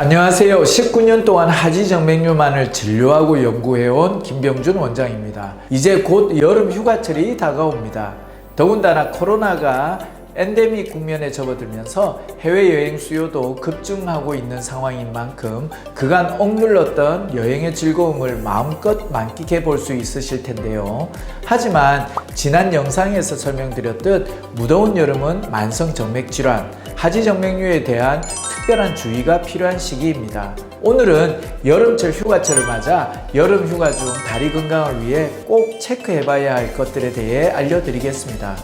안녕하세요. 19년 동안 하지정맥류만을 진료하고 연구해온 김병준 원장입니다. 이제 곧 여름 휴가철이 다가옵니다. 더군다나 코로나가 엔데믹 국면에 접어들면서 해외여행 수요도 급증하고 있는 상황인 만큼 그간 억눌렀던 여행의 즐거움을 마음껏 만끽해 볼 수 있으실 텐데요. 하지만 지난 영상에서 설명드렸듯 무더운 여름은 만성 정맥 질환, 하지정맥류에 대한 특별한 주의가 필요한 시기입니다. 오늘은 여름철 휴가철을 맞아 여름 휴가 중 다리 건강을 위해 꼭 체크해 봐야 할 것들에 대해 알려드리겠습니다.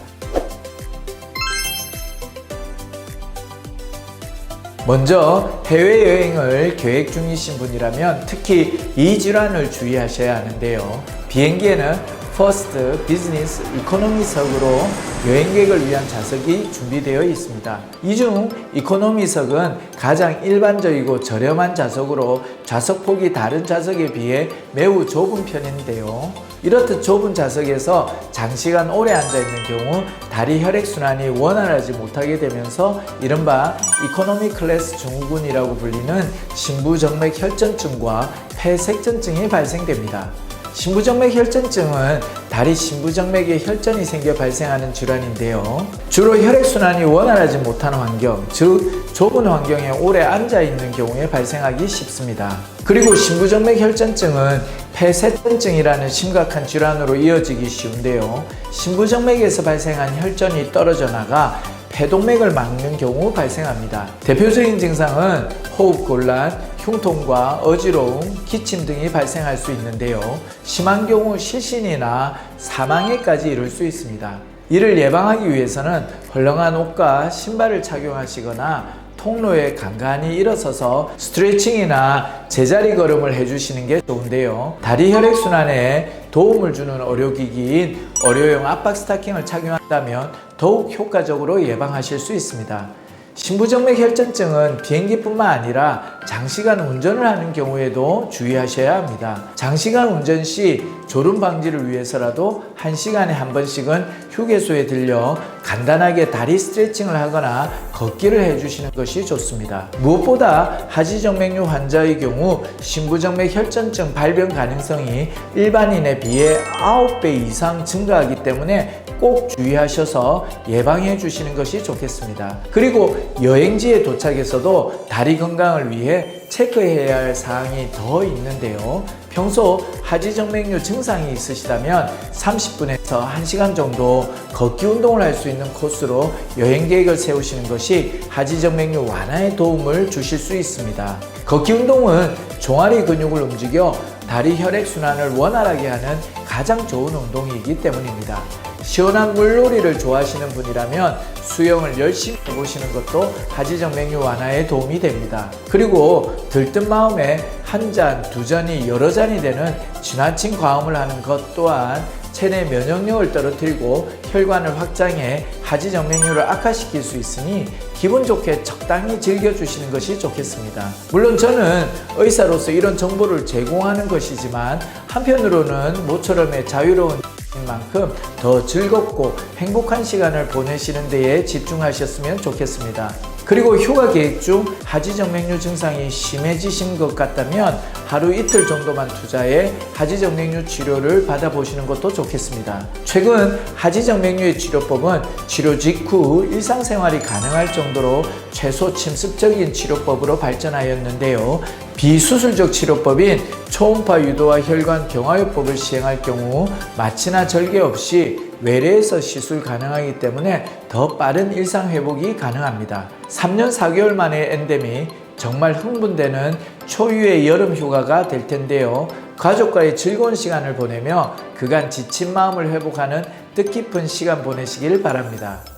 먼저 해외여행을 계획 중이신 분이라면 특히 이 질환을 주의하셔야 하는데요. 비행기에는 퍼스트, 비즈니스, 이코노미석으로 여행객을 위한 좌석이 준비되어 있습니다. 이 중 이코노미석은 가장 일반적이고 저렴한 좌석으로 좌석폭이 다른 좌석에 비해 매우 좁은 편인데요. 이렇듯 좁은 좌석에서 장시간 오래 앉아 있는 경우 다리 혈액순환이 원활하지 못하게 되면서 이른바 이코노미 클래스 증후군이라고 불리는 신부정맥 혈전증과 폐색전증이 발생됩니다. 신부정맥 혈전증은 다리 신부정맥에 혈전이 생겨 발생하는 질환인데요. 주로 혈액순환이 원활하지 못한 환경, 즉 좁은 환경에 오래 앉아 있는 경우에 발생하기 쉽습니다. 그리고 신부정맥 혈전증은 폐쇄전증이라는 심각한 질환으로 이어지기 쉬운데요. 신부정맥에서 발생한 혈전이 떨어져 나가 폐동맥을 막는 경우 발생합니다. 대표적인 증상은 호흡곤란, 흉통과 어지러움, 기침 등이 발생할 수 있는데요. 심한 경우 실신이나 사망에까지 이를 수 있습니다. 이를 예방하기 위해서는 헐렁한 옷과 신발을 착용하시거나 통로에 간간히 일어서서 스트레칭이나 제자리 걸음을 해주시는 게 좋은데요. 다리 혈액순환에 도움을 주는 의료기기인 의료용 압박 스타킹을 착용한다면 더욱 효과적으로 예방하실 수 있습니다. 신부정맥 혈전증은 비행기뿐만 아니라 장시간 운전을 하는 경우에도 주의하셔야 합니다. 장시간 운전 시 졸음 방지를 위해서라도 1시간에 한 번씩은 휴게소에 들려 간단하게 다리 스트레칭을 하거나 걷기를 해주시는 것이 좋습니다. 무엇보다 하지정맥류 환자의 경우 신부정맥 혈전증 발병 가능성이 일반인에 비해 9배 이상 증가하기 때문에 꼭 주의하셔서 예방해 주시는 것이 좋겠습니다. 그리고 여행지에 도착해서도 다리 건강을 위해 체크해야 할 사항이 더 있는데요. 평소 하지정맥류 증상이 있으시다면 30분에서 1시간 정도 걷기 운동을 할 수 있는 코스로 여행 계획을 세우시는 것이 하지정맥류 완화에 도움을 주실 수 있습니다. 걷기 운동은 종아리 근육을 움직여 다리 혈액순환을 원활하게 하는 가장 좋은 운동이기 때문입니다. 시원한 물놀이를 좋아하시는 분이라면 수영을 열심히 해보시는 것도 하지정맥류 완화에 도움이 됩니다. 그리고 들뜬 마음에 한 잔, 두 잔이 여러 잔이 되는 지나친 과음을 하는 것 또한 체내 면역력을 떨어뜨리고 혈관을 확장해 하지정맥류를 악화시킬 수 있으니 기분 좋게 적당히 즐겨주시는 것이 좋겠습니다. 물론 저는 의사로서 이런 정보를 제공하는 것이지만 한편으로는 모처럼의 자유로운 만큼 더 즐겁고 행복한 시간을 보내시는 데에 집중하셨으면 좋겠습니다. 그리고 휴가 계획 중 하지정맥류 증상이 심해지신 것 같다면 하루 이틀 정도만 투자해 하지정맥류 치료를 받아보시는 것도 좋겠습니다. 최근 하지정맥류의 치료법은 치료 직후 일상생활이 가능할 정도로 최소 침습적인 치료법으로 발전하였는데요. 비수술적 치료법인 초음파 유도와 혈관 경화요법을 시행할 경우 마취나 절개 없이 외래에서 시술 가능하기 때문에 더 빠른 일상 회복이 가능합니다. 3년 4개월 만에 엔데믹 정말 흥분되는 초유의 여름 휴가가 될 텐데요. 가족과의 즐거운 시간을 보내며 그간 지친 마음을 회복하는 뜻깊은 시간 보내시길 바랍니다.